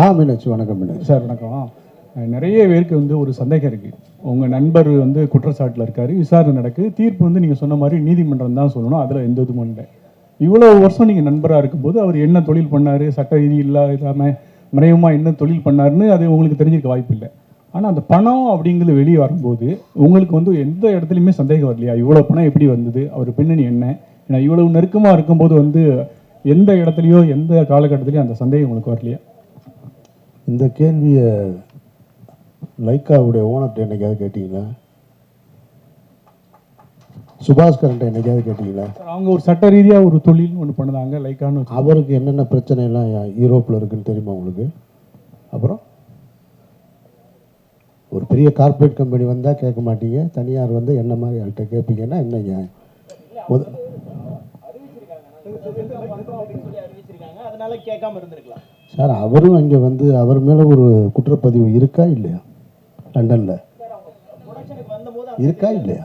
ஆ மீனாட்சி வணக்கம் மீனாட்சி சார் வணக்கம். நிறைய பேருக்கு வந்து ஒரு சந்தேகம் இருக்குது உங்கள் நண்பர் வந்து குற்றச்சாட்டில் இருக்கார் விசாரணை நடக்குது தீர்ப்பு வந்து நீங்கள் சொன்ன மாதிரி நீதிமன்றம் தான் சொல்லணும் அதில் எந்த இதுவும் இல்லை. இவ்வளோ வருஷம் நீங்கள் நண்பராக இருக்கும்போது அவர் என்ன தொழில் பண்ணார் சட்ட ரீதி இல்லா இல்லாமல் மறைமுகமாக என்ன தொழில் பண்ணாருன்னு அது உங்களுக்கு தெரிஞ்சிருக்க வாய்ப்பு இல்லை. ஆனால் அந்த பணம் அப்படிங்கிறது வெளியே வரும்போது உங்களுக்கு வந்து எந்த இடத்துலையுமே சந்தேகம் வரலையா? இவ்வளோ பணம் எப்படி வந்தது? அவர் பின்னணி என்ன? ஏன்னா இவ்வளவு நெருக்கமாக இருக்கும்போது வந்து எந்த இடத்துலையோ எந்த காலகட்டத்திலையும் அந்த சந்தேகம் உங்களுக்கு வரலையா? இந்த கேள்வியை லைக்காவுடைய ஓனர்கிட்ட என்னைக்காவது கேட்டீங்களா? சுபாஷ் கரண்ட்டை என்னைக்காவது கேட்டீங்களா? அவங்க ஒரு சட்ட ரீதியாக ஒரு தொழில் ஒன்று பண்ணுதாங்க லைக்கான்னு அவருக்கு என்னென்ன பிரச்சனை எல்லாம் யூரோப்பில் இருக்குன்னு தெரியுமா உங்களுக்கு? அப்புறம்? ஒரு பெரிய கார்ப்பரேட் கம்பெனி வந்தால் கேட்க மாட்டீங்க. தனியார் வந்து என்ன மாதிரி ஆள்கிட்ட கேட்பீங்கன்னா என்ன நியாயம்? அதனால கேட்காம இருந்திருக்கலாம். சார் அவரும் அங்கே வந்து அவர் மேலே ஒரு குற்றப்பதிவு இருக்கா இல்லையா? லண்டனில். இருக்கா இல்லையா?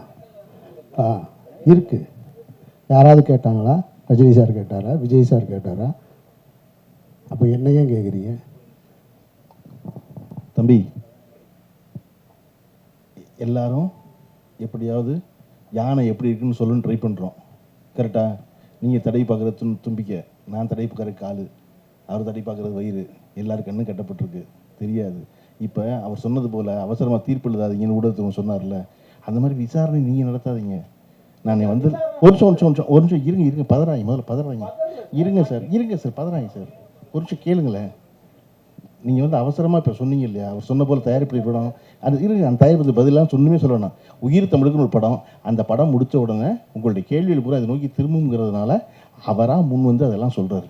ஆ இருக்கு. யாராவது கேட்டாங்களா? ரஜினி சார் கேட்டாரா? விஜய் சார் கேட்டாரா? அப்போ என்ன ஏன் கேட்குறீங்க தம்பி எல்லாரும் எப்படியாவது யானை எப்படி இருக்குன்னு சொல்லுன்னு ட்ரை பண்ணுறோம் கரெக்டாக நீங்கள் தடை பார்க்குற தும் தும்பிக்க. நான் தடை பார்க்குற காலு. அவர் தடை பார்க்குறது வயிறு. எல்லாரும் கண்ணும் கட்டப்பட்டிருக்கு. தெரியாது. இப்போ அவர் சொன்னது போல் அவசரமாக தீர்ப்பு எழுதாதீங்கன்னு ஊடகத்துக்கு சொன்னார்ல அந்த மாதிரி விசாரணை நீங்கள் நடத்தாதீங்க. நான் வந்து ஒரு நிமிஷம் ஒரு நிமிஷம் ஒரு நிமிஷம் ஒரு நிமிஷம் இருங்க இருங்க. பதறாங்க முதல்ல பதறாங்க இருங்க சார் இருங்க சார் பதறாங்க சார். ஒரு நிமிஷம் கேளுங்களேன். நீங்கள் வந்து அவசரமாக இப்போ சொன்னீங்க இல்லையா? அவர் சொன்ன போல் தயாரிப்பு படம் அது இருங்க அந்த தயாரிப்பு பதிலாக சொன்னுமே சொல்லணும். உயிர் தமிழுக்குன்னு ஒரு படம். அந்த படம் முடித்த உடனே உங்களுடைய கேள்வியில் பூரா அதை நோக்கி திரும்புங்கிறதுனால அவராக முன் வந்து அதெல்லாம் சொல்கிறாரு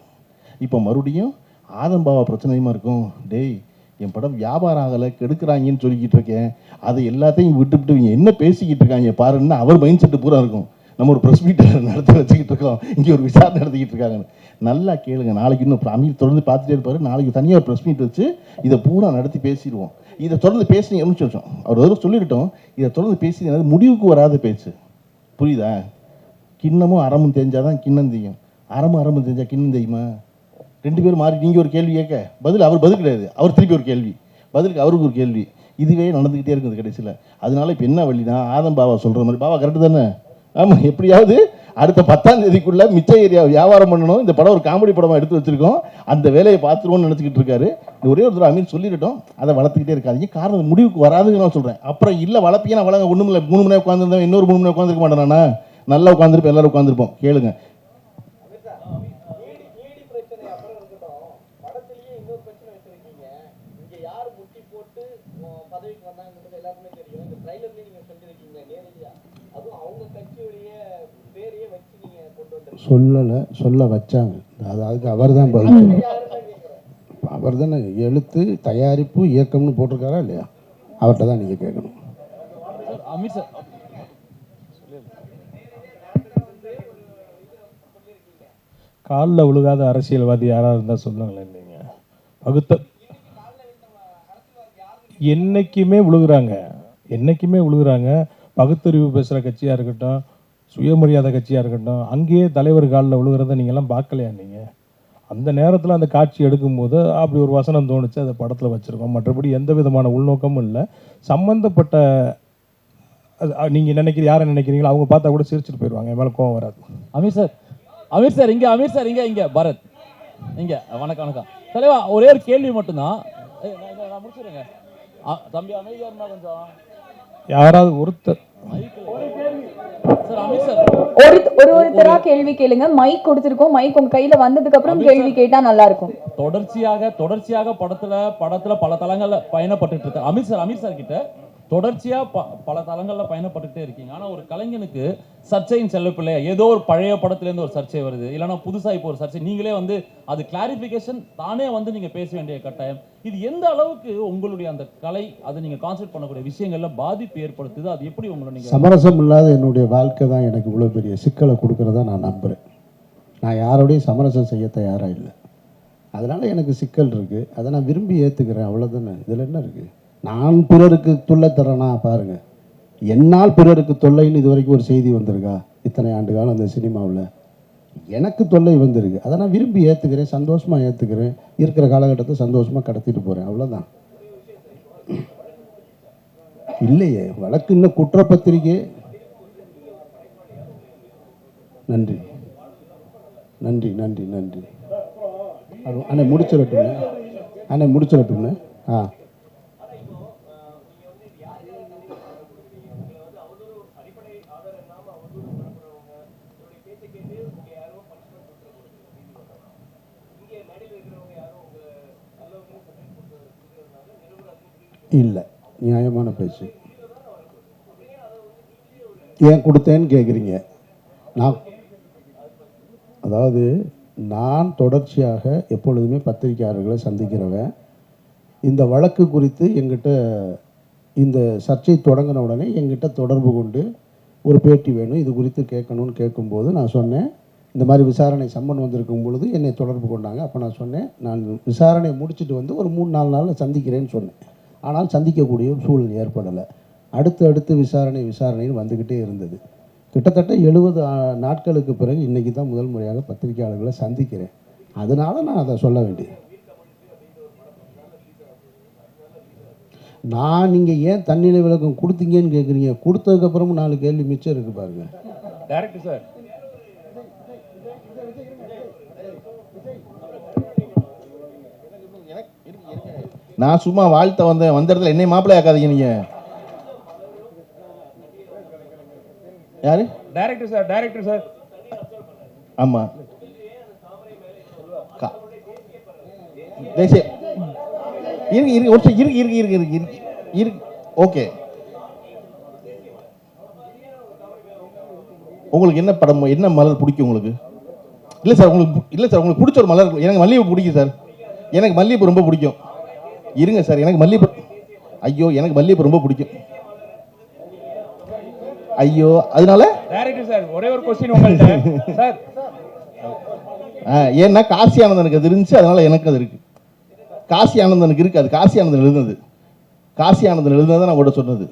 இப்போ மறுபடியும் ஆதம்பாவா பிரச்சனையுமா இருக்கும்? டேய் என் படம் வியாபாரம் ஆகலை கெடுக்கிறாங்கன்னு சொல்லிக்கிட்டு இருக்கேன். அதை எல்லாத்தையும் விட்டுவிட்டு இவங்க என்ன பேசிக்கிட்டு இருக்காங்க பாருன்னு அவர் மைண்ட் செட்டு பூரா இருக்கும். நம்ம ஒரு ப்ரெஸ் மீட்டர் நடத்தி வச்சுக்கிட்டு இருக்கோம். இங்கே ஒரு விசாரணை நடத்திக்கிட்டு இருக்காங்கன்னு. நல்லா கேளுங்க. நாளைக்கு இன்னும் அமீர் தொடர்ந்து பார்த்துட்டே இருப்பாரு. நாளைக்கு தனியாக ப்ரெஸ் மீட் வச்சு இதை பூரா நடத்தி பேசிடுவோம். இதை தொடர்ந்து பேசுனீங்க சொல்லிச்சோம் அவர் ஒரு சொல்லிவிட்டோம் இதை தொடர்ந்து பேசி அது முடிவுக்கு வராத பேச்சு. புரியுதா? கிண்ணமும் அறமும் தெரிஞ்சாதான் கிண்ணம் தெரியும் அறமும் அறமும் தெரிஞ்சால் கிண்ணம் தெரியுமா ரெண்டு பேரும் மாறி நீங்கள் ஒரு கேள்வி கேட்க. பதில் அவர் பதில் கிடையாது. அவர் திருப்பி ஒரு கேள்வி. பதிலுக்கு அவருக்கு ஒரு கேள்வி. இதுவே நடந்துக்கிட்டே இருக்குது கடைசியில். அதனால இப்போ என்ன வழினா ஆதம் பாபா சொல்கிற மாதிரி பாபா கரெக்டு தானே? ஆமாம் எப்படியாவது அடுத்த பத்தாம் தேதிக்குள்ளே மிச்ச ஏரியா வியாபாரம் பண்ணணும். இந்த படம் ஒரு காமெடி படமாக எடுத்து வச்சுருக்கோம். அந்த வேலையை பார்த்துருவோம்னு நினச்சிக்கிட்டு இருக்காரு. ஒரே ஒரு தடவை அமீர் சொல்லிடட்டும். அதை வளர்த்துக்கிட்டே இருக்காதீங்க. காரணம் முடிவுக்கு வராதுன்னு நான் சொல்கிறேன் அப்புறம் இல்லை வளர்ப்பீங்க நான் வளங்க ஒன்றும் இல்லை மூணு மணி நேரம் உட்காந்துருந்தேன் இன்னொரு மூணு மணி நேரம் உட்காந்துருக்க மாட்டேனா நல்லா உட்காந்துருப்போம் எல்லாரும் உட்காந்துருப்போம் கேளுங்க ஈடி பிரச்சனை அப்புறம் இருக்கட்டும் படத்திலேயே இன்னொரு பிரச்சனை வச்சிருக்கீங்க இங்க யார் முட்டி போட்டு உம், பதவிக்கு வந்தாங்கன்றது எல்லாருக்குமே தெரியும் இந்த ட்ரைலர்லயே நீங்க சொல்லிருக்கீங்க நேரடியா அதுவும் அவங்க கட்சியுடைய பேரையே வச்சு நீங்க கொண்டு வந்திருக்கீங்க சொல்லலை சொல்ல வச்சாங்க. அது அதுக்கு அவர் தான் பதில் சொல்லணும் அவர் தானே எழுத்து தயாரிப்பு இயக்கம்னு போட்டிருக்காரா இல்லையா? அவர்கிட்ட தான் நீங்கள் கேட்கணும். அமித் சார் காலில் விழுகாத அரசியல்வாதி யாராக இருந்தால் சொல்லுங்களேன் நீங்கள் பகுத்த என்னைக்குமே விழுகுறாங்க என்னைக்குமே விழுகுறாங்க பகுத்தறிவு பேசுகிற கட்சியாக இருக்கட்டும் சுயமரியாதை கட்சியாக இருக்கட்டும் அங்கேயே தலைவர் காலில் விழுகிறத நீங்கள்லாம் பார்க்கலையா நீங்கள் அந்த நேரத்தில் அந்த காட்சி எடுக்கும்போது அப்படி ஒரு வசனம் தோணுச்சு அதை படத்தில் வச்சுருக்கோம். மற்றபடி எந்த விதமான உள்நோக்கமும் இல்லை. சம்மந்தப்பட்ட நீங்கள் நினைக்கிற யாரை நினைக்கிறீங்களோ அவங்க பார்த்தா கூட சிரிச்சிட்டு போயிடுவாங்க என் மேலே கோவம் வராது. அமீர் சார் அமீர் சார் இங்க அமீர் சார் இங்க இங்க பரத். இங்க வணக்கம் வணக்கம். தலைவா ஒரே ஒரு கேள்வி மட்டும்தான். நான் முடிச்சிடுங்க தம்பி அமைதியா இருந்தா கொஞ்சம். யாராவது ஒருத்தர் ஒரு ஒரு ஒருத்தரா கேள்வி கேளுங்க. மைக் கொடுத்துருக்கோம். மைக் உங்க கையில வந்ததுக்கு அப்புறம் கேள்வி கேட்டா நல்லா இருக்கும். தொடர்ச்சியாக தொடர்ச்சியாக படத்துல படத்துல பல தளங்கள்ல பயணப்பட்டுட்டு இருக்க. அமீர் சார் அமீர் சார் கிட்ட தொடர்ச்சியாக ப- பல தளங்களில் பயணப்பட்டுகிட்டே இருக்கீங்க. ஆனால் ஒரு கலைஞனுக்கு சர்ச்சையின் செல்லப்பிள்ளையா ஏதோ ஒரு பழைய படத்துலேருந்து ஒரு சர்ச்சை வருது. இல்லைன்னா புதுசாக இப்போ ஒரு சர்ச்சை. நீங்களே வந்து அது கிளாரிஃபிகேஷன் தானே வந்து நீங்கள் பேச வேண்டிய கட்டாயம். இது எந்த அளவுக்கு உங்களுடைய அந்த கலை அதை நீங்கள் கான்சென்ட் பண்ணக்கூடிய விஷயங்களில் பாதிப்பு ஏற்படுத்துது? அது எப்படி உங்களை நீங்கள் சமரசம் இல்லாத என்னுடைய வாழ்க்கை தான் எனக்கு இவ்வளோ பெரிய சிக்கலை கொடுக்குறதா நான் நம்புகிறேன் நான் யாரோடையும் சமரசம் செய்ய தயாராக இல்லை. அதனால் எனக்கு சிக்கல் இருக்குது அதை நான் விரும்பி ஏற்றுக்கிறேன் அவ்வளோதானே இதில் என்ன இருக்குது நான் பிறருக்கு தொல்லை தரேனா பாருங்கள் என்னால் பிறருக்கு தொல்லைன்னு இது வரைக்கும் ஒரு செய்தி வந்திருக்கா? இத்தனை ஆண்டு காலம் அந்த சினிமாவில். எனக்கு தொல்லை வந்திருக்கு. அதை நான் விரும்பி ஏற்றுக்கிறேன் சந்தோஷமாக ஏற்றுக்கிறேன் இருக்கிற காலகட்டத்தை சந்தோஷமாக கடத்திட்டு போகிறேன் அவ்வளோதான் இல்லையே வழக்கு இன்னும் குற்றப்பத்திரிக்கை நன்றி. நன்றி நன்றி நன்றி. அது- அண்ணே முடிச்சிடட்டுண்ணே அண்ணே முடிச்சிடட்டுண்ணே ஆ. இல்லை. நியாயமான பேச்சு. ஏன் கொடுத்தேன்னு கேட்குறீங்க நான் அதாவது நான் தொடர்ச்சியாக எப்பொழுதுமே பத்திரிகையாளர்களை சந்திக்கிறவன். இந்த வழக்கு குறித்து எங்கிட்ட இந்த சர்ச்சை தொடங்கின உடனே எங்கிட்ட தொடர்பு கொண்டு ஒரு பேட்டி வேணும் இது குறித்து கேட்கணும்னு கேட்கும்போது நான் சொன்னேன் இந்த மாதிரி விசாரணை சம்மன் வந்திருக்கும் பொழுது என்னை தொடர்பு கொண்டாங்க. அப்போ நான் சொன்னேன் நான் விசாரணையை முடிச்சுட்டு வந்து ஒரு மூணு நாலு நாளில் சந்திக்கிறேன்னு சொன்னேன். ஆனால் சந்திக்கக்கூடிய சூழல் ஏற்படலை. அடுத்து அடுத்து விசாரணை விசாரணைன்னு வந்துக்கிட்டே இருந்தது. கிட்டத்தட்ட எழுபது நாட்களுக்கு பிறகு இன்றைக்கி தான் முதல் முறையாக பத்திரிகையாளர்களை சந்திக்கிறேன். அதனால நான் அதை சொல்ல வேண்டியது. நான் நீங்கள் ஏன் தண்ணியில் விளக்கம் கொடுத்தீங்கன்னு கேட்குறீங்க கொடுத்ததுக்கப்புறமும் நாலு கேள்வி மிச்சம் இருக்கு பாருங்க. டேரக்டர் சார் நான் சும்மா வாழ்த்த வந்தேன். வந்த இடத்துல என்னை மாப்பிள்ளை ஆக்காதீங்க நீங்க. யாரு? டேரக்டர் சார் டேரக்டர் சார் ஆமா. தேசிய இருக்கு இருக்கு ஒரு இருக்கு இருக்கு இருக்கு இருக்கு இருக்கு இருக்கு ஓகே. உங்களுக்கு என்ன படம் என்ன மலர் பிடிக்கும் உங்களுக்கு? இல்லை சார் உங்களுக்கு இல்லை சார் உங்களுக்கு பிடிச்ச ஒரு மலர் எனக்கு மல்லிகைப்பூ பிடிக்கும் சார் எனக்கு மல்லிகைப்பூ ரொம்ப பிடிக்கும். இருங்க சார் எனக்கு மல்லிகைப்பூ ஐயோ எனக்கு மல்லிகைப்பூ ரொம்ப பிடிக்கும். ஐயோ அதனால? டேரக்டர் சார் ஒரே ஒரு கொஸ்டின் உங்கள்கிட்ட சார். ஏன்னா காசி ஆனந்தனுக்கு அது இருந்துச்சு அதனால எனக்கு அது இருக்கு. காசி ஆனந்தனுக்கு இருக்கு அது காசி ஆனந்தன் எழுதுனது. காசி ஆனந்தன் எழுதுனதை நான் கூட சொன்னது.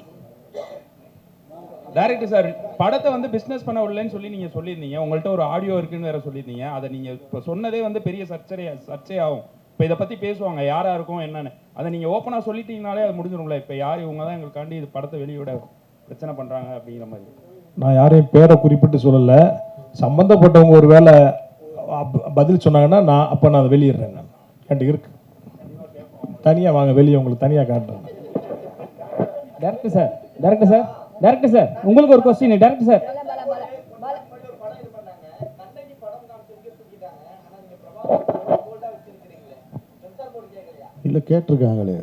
டைரக்டர் சார் படத்தை வந்து பிசினஸ் பண்ண விடலன்னு சொல்லி நீங்க சொல்லியிருந்தீங்க. உங்கள்ட்ட ஒரு ஆடியோ இருக்குன்னு வேற சொல்லியிருந்தீங்க. அதை நீங்க இப்போ சொன்னதே வந்து பெரிய சர்ச்சை சர்ச்சையாகும். இப்போ இதை பத்தி பேசுவாங்க. யாரா இருக்கும் என்னன்னு. அதை நீங்க ஓப்பனா சொல்லிட்டீங்கனாலே அது முடிஞ்சிடும்ல. இப்போ யார் இவங்க தான் எங்களுக்காண்டி இது படத்தை வெளியிட பிரச்சனை பண்றாங்க அப்படிங்கிற மாதிரி. நான் யாரையும் பேரை குறிப்பிட்டு சொல்லலை. சம்மந்தப்பட்டவங்க ஒரு வேளை பதில் சொன்னாங்கன்னா நான் அப்போ நான் அதை வெளியிடுறேன் நான். என்கிட்ட இருக்கு. தனியாக வாங்க வெளியே உங்களுக்கு தனியாக காட்டுறேன். Director sir director sir director sir உங்களுக்கு ஒரு கொஸ்டின் டேரக்டர் சார் இல்லை கேட்டிருக்காங்களே.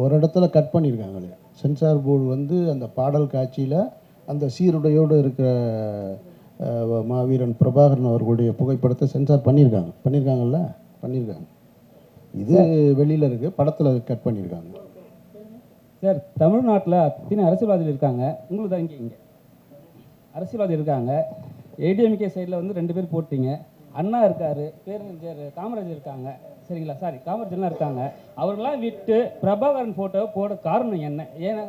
ஒரு இடத்துல கட் பண்ணியிருக்காங்களே சென்சார் போர்டு வந்து அந்த பாடல் காட்சியில் அந்த சீருடையோடு இருக்கிற மாவீரன் பிரபாகரன் அவர்களுடைய புகைப்படத்தை சென்சார் பண்ணியிருக்காங்க பண்ணியிருக்காங்கல்ல பண்ணியிருக்காங்க இது வெளியில் இருக்குது படத்தில் கட் பண்ணியிருக்காங்க சார் தமிழ்நாட்டில் அத்தனை அரசியல்வாதிகள் இருக்காங்க. உங்களுக்கு தான் இங்கே இங்கே? அரசியல்வாதி இருக்காங்க. ஏடிஎம்கே சைடில் வந்து ரெண்டு பேர் போட்டீங்க. அண்ணா இருக்காரு பேரறிஞர் காமராஜர் இருக்காங்க. சரிங்களா? சாரி காமராஜர்லாம் இருக்காங்க. அவர்களாம் விட்டு பிரபாகரன் ஃபோட்டோ போட காரணம் என்ன? ஏன்னா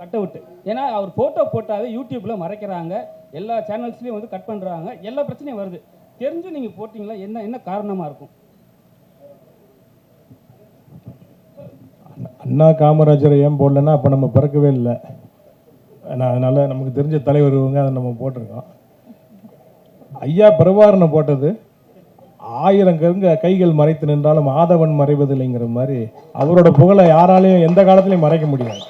கட்ட விட்டு. ஏன்னா அவர் ஃபோட்டோ போட்டாவே யூடியூப்பில் மறைக்கிறாங்க. எல்லா சேனல்ஸ்லேயும் வந்து கட் பண்ணுறாங்க எல்லா பிரச்சனையும் வருது. தெரிஞ்சு நீங்கள் போட்டிங்களா? என்ன என்ன காரணமாக இருக்கும்? அண்ணா காமராஜரை ஏன் போடலன்னா அப்போ நம்ம பிறக்கவே இல்லை. நான் அதனால் நமக்கு தெரிஞ்ச தலைவர் இவங்க அதை நம்ம போட்டிருக்கோம். ஐயா பிரபாரனை போட்டது ஆயிரம் கருங்க கைகள் மறைத்து நின்றாலும் ஆதவன் மறைவதில்லைங்கிற மாதிரி அவரோட புகழை யாராலையும் எந்த காலத்துலையும் மறைக்க முடியாது.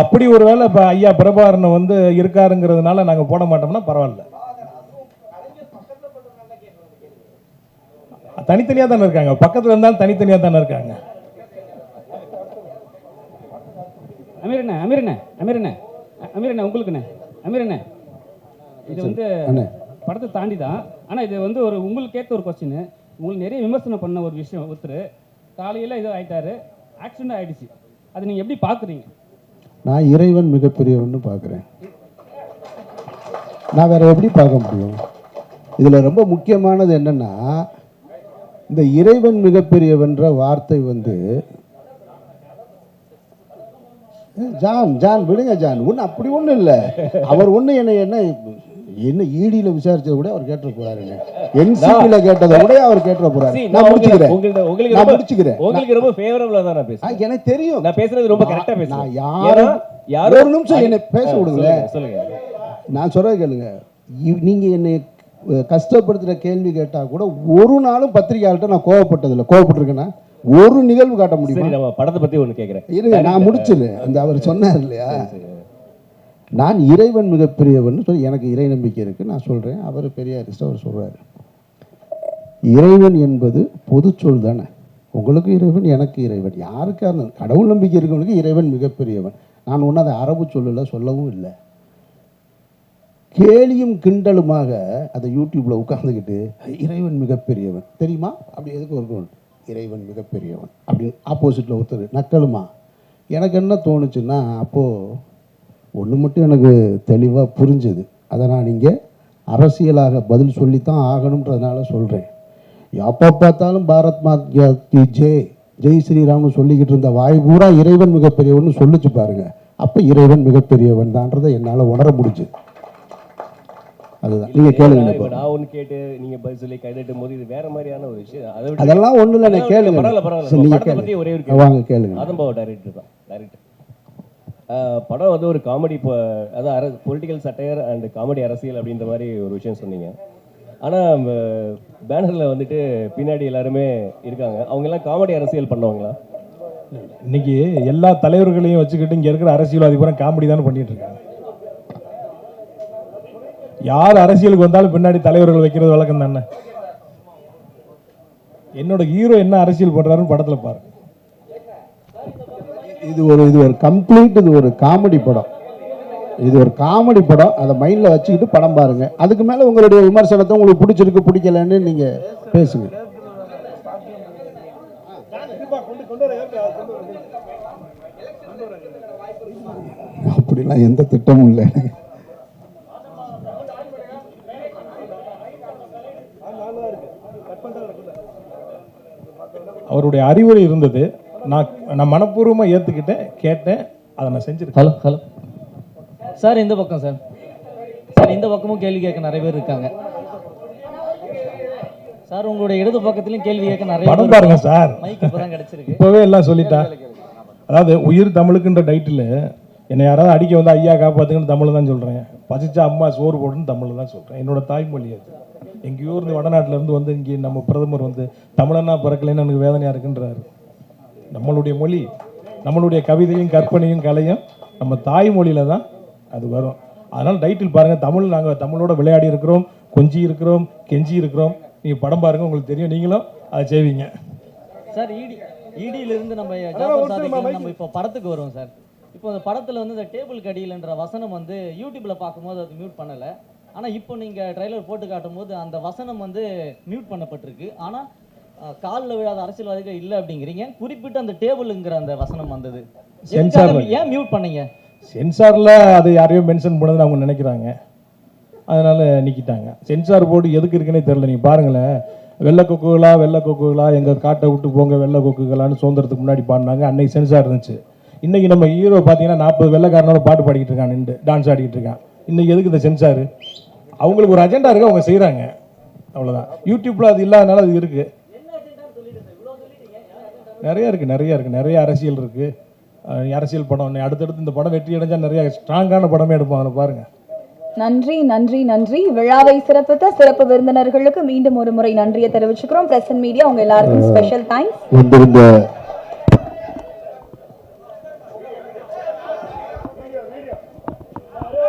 அப்படி ஒரு வேளை இப்போ ஐயா பிரபாரனை வந்து இருக்காருங்கிறதுனால நாங்கள் போட மாட்டோம்னா பரவாயில்ல. தனித்தனியாக தானே இருக்காங்க. பக்கத்தில் இருந்தாலும் தனித்தனியாக தானே இருக்காங்க. அமீரண்ணே அமீரண்ணே அமீரண்ணே அமீரண்ணே உங்களுக்குண்ணே அமீரண்ணே. இது வந்து அண்ணே. படத்தை தாண்டி தான் ஆனால் இது வந்து ஒரு உங்களுக்கு கேட்க ஒரு கொஸ்டின் உங்களுக்கு நிறைய விமர்சனம் பண்ண ஒரு விஷயம் ஒருத்தர் காலையில் இது ஆகிட்டாரு ஆக்சிடென்ட் ஆகிடுச்சு அது நீங்கள் எப்படி பார்க்குறீங்க நான் இறைவன் மிகப்பெரியவன்னு பார்க்குறேன் நான் வேற எப்படி பார்க்க முடியும்? இதில் ரொம்ப முக்கியமானது என்னென்னா இந்த இறைவன் மிகப்பெரியவன்ற வார்த்தை வந்து ஜான் ஜான் விடுங்க ஜான். ஒன்று அப்படி ஒன்றும் இல்லை. அவர் ஒன்றும் என்னை என்ன என்ன ஈடியில் விசாரிச்சதை கூட அவர் கேட்டுற போறாருங்க என்சிபியில் கேட்டதை கூட அவர் கேட்டுற போறாரு. நான் நான் முடிச்சுக்கிறேன். உங்களுக்கு நான் முடிச்சுக்கிறேன். உங்களுக்கு ரொம்ப ஃபேவரபிளா தான் நான் பேசுறேன். எனக்கு தெரியும். நான் பேசுறது ரொம்ப கரெக்டா நான் பேசுறேன். யாரும் யாரோ ஒரு நிமிஷம் என்னை பேச ஆ, விடுங்களேன். சொல்லுங்க, நான் சொல்றது கேளுங்க. நீங்க என்னை அஹ், கஷ்டப்படுத்துற கேள்வி கேட்டா கூட ஒரு நாளும் பத்திரிகையாளர்கிட்ட நான் கோவப்பட்டதில்லை. கோவப்பட்டிருக்கேன்னா ஒரு நிகழ்வு காட்ட சரி முடியுமா நம்ம படத்தை பத்தி ஒண்ணு கேக்குறேன். இருங்க நான் முடிச்சிடுறேன். அந்த அவர் சொன்னார் இல்லையா? நான் இறைவன் மிகப்பெரியவன் சொல்லி எனக்கு இறை நம்பிக்கை இருக்குது நான் சொல்கிறேன் அவர் பெரியாரிஸ்ட் அவர் சொல்கிறார் இறைவன் என்பது பொதுச்சொல் தானே. உங்களுக்கு இறைவன் எனக்கு இறைவன். யாருக்கா இருந்தாலும் கடவுள் நம்பிக்கை இருக்கவனுக்கு இறைவன் மிகப்பெரியவன். நான் ஒன்றும் அதை அரபு சொல்லல சொல்லவும் இல்லை. கேலியும் கிண்டலுமாக அதை யூடியூப்பில் உட்காந்துக்கிட்டு இறைவன் மிகப்பெரியவன். தெரியுமா? அப்படி எதுக்கு இருக்கணும் இறைவன் மிகப்பெரியவன். அப்படின்னு ஆப்போசிட்டில் ஒருத்தர் நக்கலுமா? எனக்கு என்ன தோணுச்சுன்னா அப்போது ஒன்று மட்டும் எனக்கு தெளிவாக புரிஞ்சுது. அதை நான் இங்கே அரசியலாக பதில் சொல்லித்தான் ஆகணுன்றதுனால சொல்கிறேன் எப்போ பார்த்தாலும் பாரத் மாத்யா கி ஜெய் ஜெய் ஸ்ரீராம்னு சொல்லிக்கிட்டு இருந்த வாய் பூரா இறைவன் மிகப்பெரியவன் சொல்லிச்சு பாருங்க. அப்போ இறைவன் மிகப்பெரியவன் தான்றதை என்னால் உணர முடிஞ்சு அதுதான். நீங்கள் கேளுங்க நான் ஒண்ணு கேட்டு நீங்க பதில் சொல்லி கைதட்டும் போது இது வேற மாதிரியான ஒரு விஷயம். அதெல்லாம் ஒன்றும் இல்லை நான் கேளுங்க. பரவாயில்ல பரவாயில்ல. சரி, நம்ம நீங்க படத்தை பத்தி ஒரே கேளுங்க வாங்க கேளுங்க. ஆதம்பாவ டைரக்டர் தான் டைரக்டர் படம் வந்து ஒரு காமெடி இப்போ அதாவது அர பொலிட்டிக்கல் சட்டையர் அண்ட் காமெடி அரசியல் அப்படின்ற மாதிரி ஒரு விஷயம் சொன்னீங்க. ஆனால் பேனரில் வந்துட்டு பின்னாடி எல்லாருமே இருக்காங்க. அவங்கெல்லாம் காமெடி அரசியல் பண்ணவங்களா? இன்னைக்கு எல்லா தலைவர்களையும் வச்சுக்கிட்டு இங்கே இருக்கிற அரசியல்வாதி பூரா காமெடி தானே பண்ணிட்டு இருக்காங்க. யார் அரசியலுக்கு வந்தாலும் பின்னாடி தலைவர்கள் வைக்கிறது வழக்கம் தானே? என்னோட ஹீரோ என்ன அரசியல் பண்றாருன்னு படத்துல பாருங்க. இது ஒரு இது ஒரு கம்ப்ளீட் இது ஒரு காமெடி படம். இது ஒரு காமெடி படம். அதை மைண்டில் வச்சுக்கிட்டு படம் பாருங்க. அதுக்கு மேலே உங்களுடைய விமர்சனத்தை உங்களுக்கு பிடிச்சிருக்கு பிடிக்கலன்னு நீங்கள் பேசுங்க. அப்படிலாம் எந்த திட்டமும் இல்லை. எனக்கு அவருடைய அறிவுரை இருந்தது. நான் நான் மனப்பூர்வமா ஏத்துக்கிட்டேன் கேட்டேன் அதை நான் செஞ்சிருக்கேன். Hello hello. சார் இந்த பக்கம் சார். சார் இந்த பக்கமும் கேள்வி கேட்க நிறைய பேர் இருக்காங்க. சார் உங்களுடைய இடது பக்கத்துலயும் கேள்வி கேட்க நிறைய படம் பேர் பாருங்க. சார். மைக் இப்பதான் கிடைச்சிருக்கு. இப்பவே எல்லாம் சொல்லிட்டா. அதாவது உயிர் தமிழுக்குன்ற டைட்டில் என்னை யாராவது அடிக்க வந்து ஐயா காப்பாத்துங்கன்னு தமிழ் தான் சொல்றேன். பசிச்சா அம்மா சோறு போடுன்னு தமிழ் தான் சொல்றேன். என்னோட தாய்மொழி அது. எங்கேயோ இருந்து வடநாட்டுல இருந்து வந்து இங்கே நம்ம பிரதமர் வந்து தமிழனா பிறக்கலைன்னு எனக்கு வேதனையா இருக்குன்றாரு. நம்மளுடைய மொழி நம்மளுடைய கவிதையும் கற்பனையும் கலையும் நம்ம தாய்மொழியில தான் அது வரும். அதனால டைட்டில் பாருங்க தமிழ் நாங்க தமிழோட விளையாடி இருக்கிறோம் கொஞ்சி இருக்கிறோம் கெஞ்சி இருக்கிறோம். நீங்க படம் பாருங்க உங்களுக்கு தெரியும். நீங்களும் அதை செய்வீங்க. சார் இடி இடியில இருந்து நம்ம நம்ம இப்போ படத்துக்கு வருவோம் சார். இப்போ அந்த படத்துல வந்து இந்த டேபிள் கடியிலன்ற வசனம் வந்து யூடியூப்ல பார்க்கும்போது அது மியூட் பண்ணல. ஆனா இப்போ நீங்க ட்ரைலர் போட்டு காட்டும் போது அந்த வசனம் வந்து மியூட் பண்ணப்பட்டிருக்கு. ஆனா அஹ், கால்ல விழாத அரசியல்வாதிகள் இல்ல அப்படிங்கிறீங்க. குறிப்பிட்ட அந்த டேபிள்ங்கிற அந்த வசனம் வந்தது. பண்ணி. ஏன் மியூட் பண்ணீங்க? சென்சாரில் அது யாரையோ மென்ஷன் பண்ணதுன்னு அவங்க நினைக்கிறாங்க. அதனால நீக்கிட்டாங்க. சென்சார் போர்டு எதுக்கு இருக்குன்னே தெரில நீங்கள் பாருங்களேன். வெள்ளை கொக்குகளா வெள்ளை கொக்குகளா எங்கள் காட்டை விட்டு போங்க வெள்ளை கொக்குகளான்னு சுதந்திரத்துக்கு முன்னாடி பாடினாங்க. அன்னைக்கு சென்சார் இருந்துச்சு. இன்னைக்கு நம்ம ஹீரோ பார்த்தீங்கன்னா நாற்பது வெள்ளைக்காரனோட பாட்டு பாடிக்கிட்டு இருக்கான் நின்று டான்ஸ் ஆடிக்கிட்டு இருக்கான். இன்னைக்கு எதுக்கு இந்த சென்சார் அவங்களுக்கு ஒரு அஜெண்டா இருக்கு அவங்க செய்கிறாங்க அவ்வளோதான் யூடியூப்ல அது இல்லாதனால அது இருக்கு. நிறைய இருக்கு நிறைய இருக்கு. நிறைய அரசியல் இருக்கு. அஹ் அரசியல் படம் அடுத்தடுத்து இந்த படம் வெற்றி அடைஞ்சா நிறைய ஸ்ட்ராங்கான படமே எடுப்போம் அதில் பாருங்க. நன்றி நன்றி நன்றி. விழாவை சிறப்பித்த சிறப்பு விருந்தினர்களுக்கு மீண்டும் ஒரு முறை நன்றியை தெரிவிச்சுக்கிறோம். பிரஸ் மீடியா உங்க எல்லாருக்கும் ஸ்பெஷல் தேங்க்ஸ் வந்திருந்த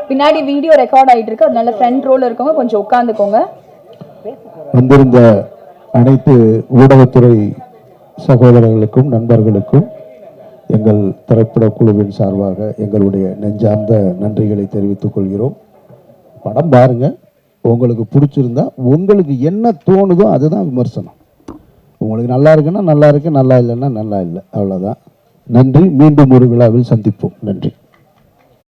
பின்னாடி வீடியோ ரெக்கார்ட் ஆயிட்டு இருக்கு அதனால ஃப்ரண்ட் ரோல இருக்கவங்க கொஞ்சம் உட்காந்துக்கோங்க. வந்திருந்த அனைத்து ஊடகத்துறை சகோதரர்களுக்கும் நண்பர்களுக்கும் எங்கள் திரைப்பட குழுவின் சார்பாக எங்களுடைய நெஞ்சார்ந்த நன்றிகளை தெரிவித்துக் கொள்கிறோம். படம் பாருங்க. உங்களுக்கு பிடிச்சிருந்தா உங்களுக்கு என்ன தோணுதோ அதுதான் விமர்சனம். உங்களுக்கு நல்லா இருக்குன்னா நல்லா இருக்கு நல்லா இல்லைன்னா நல்லா இல்லை. அவ்வளோதான் நன்றி. மீண்டும் ஒரு விழாவில் சந்திப்போம். நன்றி.